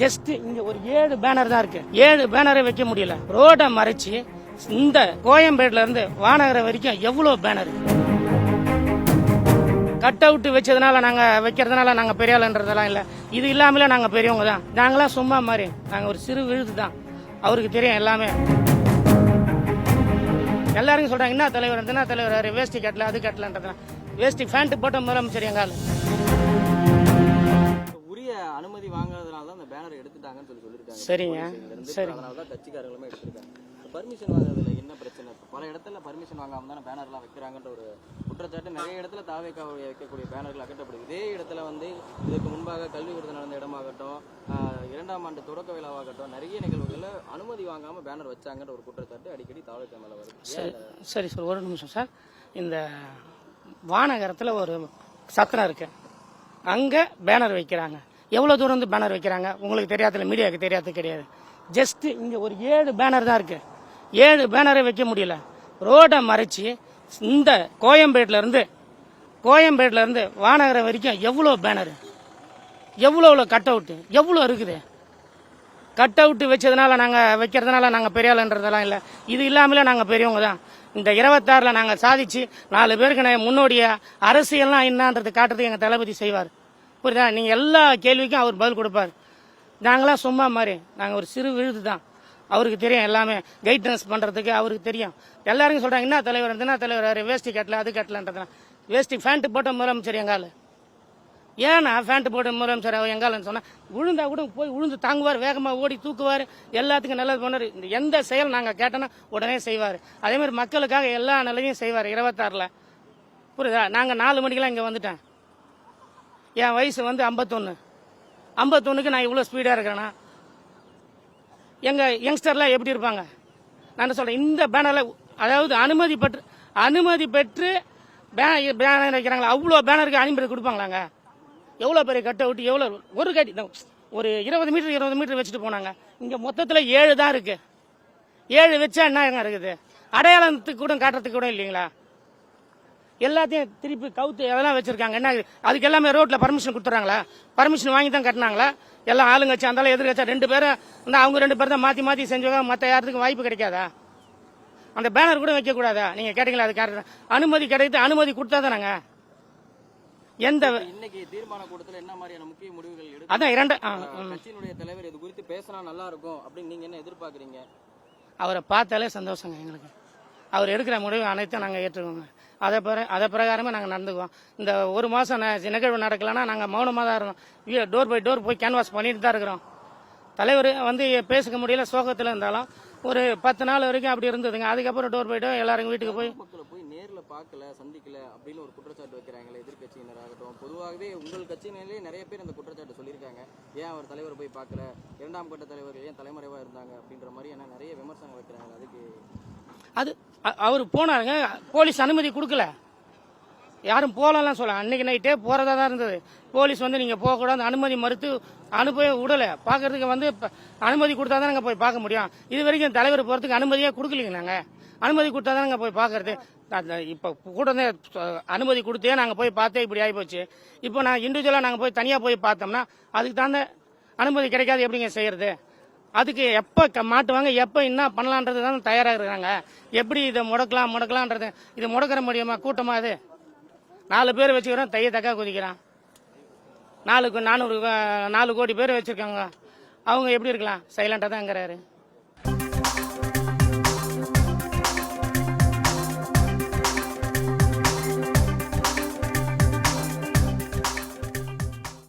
Just இங்க ஒரு ஏழு பேனர் தான் இருக்கு. ஏழு பேனரை வைக்க முடியல. ரோட மறைச்சு இந்த கோயம்பேடுல இருந்து வானகரம் வரைக்கும் எவ்வளவு பேனர் கட் அவுட் வச்சதுனால நாங்க வைக்கிறதுனால நாங்க பெரியாளன்றதெல்லாம் இல்ல. இது இல்லாமலே நாங்க பெரியவங்க தான். நாங்களாம் சும்மா மாதிரி. நாங்க ஒரு சிறு விழுது தான். அவருக்கு தெரியும் எல்லாமே. எல்லாரும் சொல்றாங்க என்ன தலைவர்? என்ன தலைவர்? வேஷ்டி கட்டல அது கட்டலன்றதுலாம் வேஷ்டி ஃபேண்ட் போட்ட முதலமைச்சர் எங்கால எடுத்துட்டாங்கன்னு சொல்லி சொல்லியிருக்காங்க சரிங்க. சரி. அதனால தான் கட்சிக்காரங்களுமே எடுத்திருக்காங்க. பர்மிஷன் வாங்குறதுல என்ன பிரச்சனை? பல இடத்துல பர்மிஷன் வாங்காம தானே பேனர்லாம் வைக்கிறாங்கன்ற ஒரு குற்றச்சாட்டு நிறைய இடத்துல தாவேக்கா வைக்கக்கூடிய பேனர்கள் அகற்றப்படுது. இதே இடத்துல வந்து இதுக்கு முன்பாக கல்வி விருது நடந்த இடமாகட்டும் இரண்டாம் ஆண்டு தொடக்க விழாவாகட்டும் நிறைய நிகழ்வுகளில் அனுமதி வாங்காம பேனர் வச்சாங்கன்ற ஒரு குற்றச்சாட்டு அடிக்கடி தாவேக்கா மேல வருது. சரி சரி சார் ஒரு நிமிஷம் சார். இந்த வானகரத்தில் ஒரு சத்திரம் இருக்கு. அங்கே பேனர் வைக்கிறாங்க. எவ்வளோ தூரம் வந்து பேனர் வைக்கிறாங்க? உங்களுக்கு தெரியாதுல மீடியாவுக்கு தெரியாது கிடையாது. ஜஸ்ட் இங்கே ஒரு ஏழு பேனர் தான் இருக்குது ஏழு பேனரை வைக்க முடியல. ரோடை மறைச்சி இந்த கோயம்பேட்டிலேருந்து இருந்து இருந்து வானகரம் வரைக்கும் எவ்வளோ பேனர் எவ்வளோ எவ்வளோ கட் அவுட்டு எவ்வளோ இருக்குது? கட் அவுட்டு வச்சதுனால நாங்கள் வைக்கிறதுனால நாங்கள் பெரியாளுன்றதெல்லாம் இல்லை. இது இல்லாமலே நாங்கள் பெரியவங்க தான். இந்த இருபத்தாறில் நாங்கள் சாதிச்சு நாலு பேருக்கு நான் முன்னோடிய அரசியல்லாம் என்னன்றது காட்டுறதுக்கு எங்கள் தளபதி செய்வார். புரியுதா? நீங்கள் எல்லா கேள்விக்கும் அவர் பதில் கொடுப்பார். நாங்களாம் சும்மா மாதிரி. நாங்கள் ஒரு சிறு விழுது தான். அவருக்கு தெரியும் எல்லாமே. கைட்னஸ் பண்ணுறதுக்கு அவருக்கு தெரியும். எல்லாருக்கும் சொல்கிறாங்க என்ன தலைவர்? என்ன தலைவர்? வேஷ்டி கட்டல அது கட்டலன்றதுலாம். வேஷ்டி ஃபேண்ட்டு போட்ட முதலமைச்சர் எங்கால் ஏன்னா ஃபேண்ட்டு போட்ட முதலமைச்சர் அவர் எங்காலன்னு சொன்னால் விழுந்தா கூட போய் விழுந்து தாங்குவார் வேகமாக ஓடி தூக்குவார் எல்லாத்துக்கும் நல்லது பண்ணார் இந்த எந்த செயல் நாங்கள் கேட்டோன்னா உடனே செய்வார். அதேமாதிரி மக்களுக்காக எல்லா நிலையும் செய்வார். இருபத்தாறில். புரியுதா? நாங்கள் நாலு மணிக்கெல்லாம் இங்கே வந்துட்டேன். என் வயசு வந்து ஐம்பத்தொன்று ஐம்பத்தொன்றுக்கு நான் இவ்வளோ ஸ்பீடாக இருக்கிறேன்னா எங்கள் யங்ஸ்டர்லாம் எப்படி இருப்பாங்க? நான் என்ன சொல்கிறேன் இந்த பேனரில் அதாவது அனுமதி பெற்று அனுமதி பெற்று பேனர் பேனர் வைக்கிறாங்களா? அவ்வளோ பேனருக்கு அனுமதி கொடுப்பாங்களாங்க? எவ்வளோ பெரிய கட் விட்டு எவ்வளோ ஒரு கட்டி ஒரு இருபது மீட்டர் இருபது மீட்டர் வச்சுட்டு போனாங்க. இங்கே மொத்தத்தில் ஏழு தான் இருக்குது ஏழு வச்சா என்ன இருக்குது அடையாளத்துக்கு கூட காட்டுறதுக்கு கூட இல்லைங்களா? எல்லாத்தையும் திருப்பி கவுத்து அதெல்லாம் வச்சிருக்காங்க. என்ன? அதுக்கு எல்லாமே ரோட்ல பர்மிஷன் கொடுத்துறாங்களா? பர்மிஷன் வாங்கி தான் கட்டினாங்களா? எல்லாம் ஆளுங்க எதிர்க்க வச்சா ரெண்டு பேரும் இந்த அவங்க ரெண்டு பேரும் தான் மாத்தி மாத்தி செஞ்சவங்க மற்ற யாருக்கும் வாய்ப்பு கிடைக்காதா? அந்த பேனர் கூட வைக்க கூடாதா நீங்க கேட்டீங்களா அது கரெக்ட் அனுமதி கிடையாது அனுமதி கொடுத்தா தானங்க? எந்த இன்னைக்கு தீர்மான கூட்டத்தில் என்ன மாதிரியான முக்கிய முடிவுகள் எடுக்க அதான் இரண்டு. கட்சியினுடைய தலைவர் இது குறித்து பேசினா நல்லா இருக்கும் அப்படின்னு நீங்க என்ன எதிர்பார்க்கறீங்க? அவரை பார்த்தாலே சந்தோஷங்க எங்களுக்கு. அவர் எடுக்கிற முடிவு அனைத்தும் நாங்கள் ஏற்றுக்குவோங்க அதை பிற அதை பிரகாரமே நாங்கள் நடந்துக்குவோம். இந்த ஒரு மாதம் நிகழ்வு நடக்கலைன்னா நாங்கள் மௌனமாக தான் இருக்கோம். டோர் பை டோர் போய் கேன்வாஸ் பண்ணிட்டு தான் இருக்கிறோம். தலைவர் வந்து பேசிக்க முடியல சோகத்தில் இருந்தாலும் ஒரு பத்து நாள் வரைக்கும் அப்படி இருந்ததுங்க. அதுக்கப்புறம் டோர் பை டோர் எல்லாரும் வீட்டுக்கு போய் மக்களை போய் நேர்ல பார்க்கல சந்திக்கல அப்படின்னு ஒரு குற்றச்சாட்டு வைக்கிறாங்களே எதிர்க்கட்சியினராகட்டும் பொதுவாகவே உங்கள் கட்சியினரே நிறைய பேர் அந்த குற்றச்சாட்டு சொல்லியிருக்காங்க. ஏன் அவர் தலைவரை போய் பார்க்கல? இரண்டாம் கட்ட தலைவர்கள் ஏன் தலைமறைவா இருந்தாங்க? அப்படின்ற மாதிரி என்ன நிறைய விமர்சனம் வைக்கிறாங்க அதுக்கு அது அவர் போனாருங்க போலீஸ் அனுமதி கொடுக்கல. யாரும் போகலாம் சொல்ல அன்னைக்கு நைட்டே போறதா தான் இருந்தது. போலீஸ் வந்து நீங்க போகக்கூடாது அனுமதி மறுத்து அனுப்பவே விடல பார்க்கறதுக்கு வந்து அனுமதி கொடுத்தா தான் நாங்க போய் பார்க்க முடியும். இது வரைக்கும் தலைவர் போறதுக்கு அனுமதியே கொடுக்கலீங்க நாங்க. அனுமதி கொடுத்தா தான் நாங்க போய் பார்க்கறது இப்போ இப்ப கூட அனுமதி கொடுத்தே நாங்க போய் பார்த்தே இப்படி ஆகி போச்சு இப்போ நான் இண்டிவிஜுவலா நாங்க போய் தனியா போய் பார்த்தோம்னா அதுக்கு தகுந்த அனுமதி கிடைக்காது எப்படிங்க செய்யறது? அதுக்கு எப்போ க- மாட்டுவாங்க எப்போ என்ன பண்ணலான்றது தான் தயாராக இருக்கிறாங்க. எப்படி இதை முடக்கலாம் முடக்கலான்றது இது முடக்கிற முடியுமா? கூட்டமா அது நாலு பேர் வச்சுக்கிறோம் தைய தக்கா குதிக்கிறான். நாலு நானூறு நாலு கோடி பேர் வச்சுருக்காங்க. அவங்க எப்படி இருக்கலாம்? சைலண்டாக தான் இருக்கிறாரு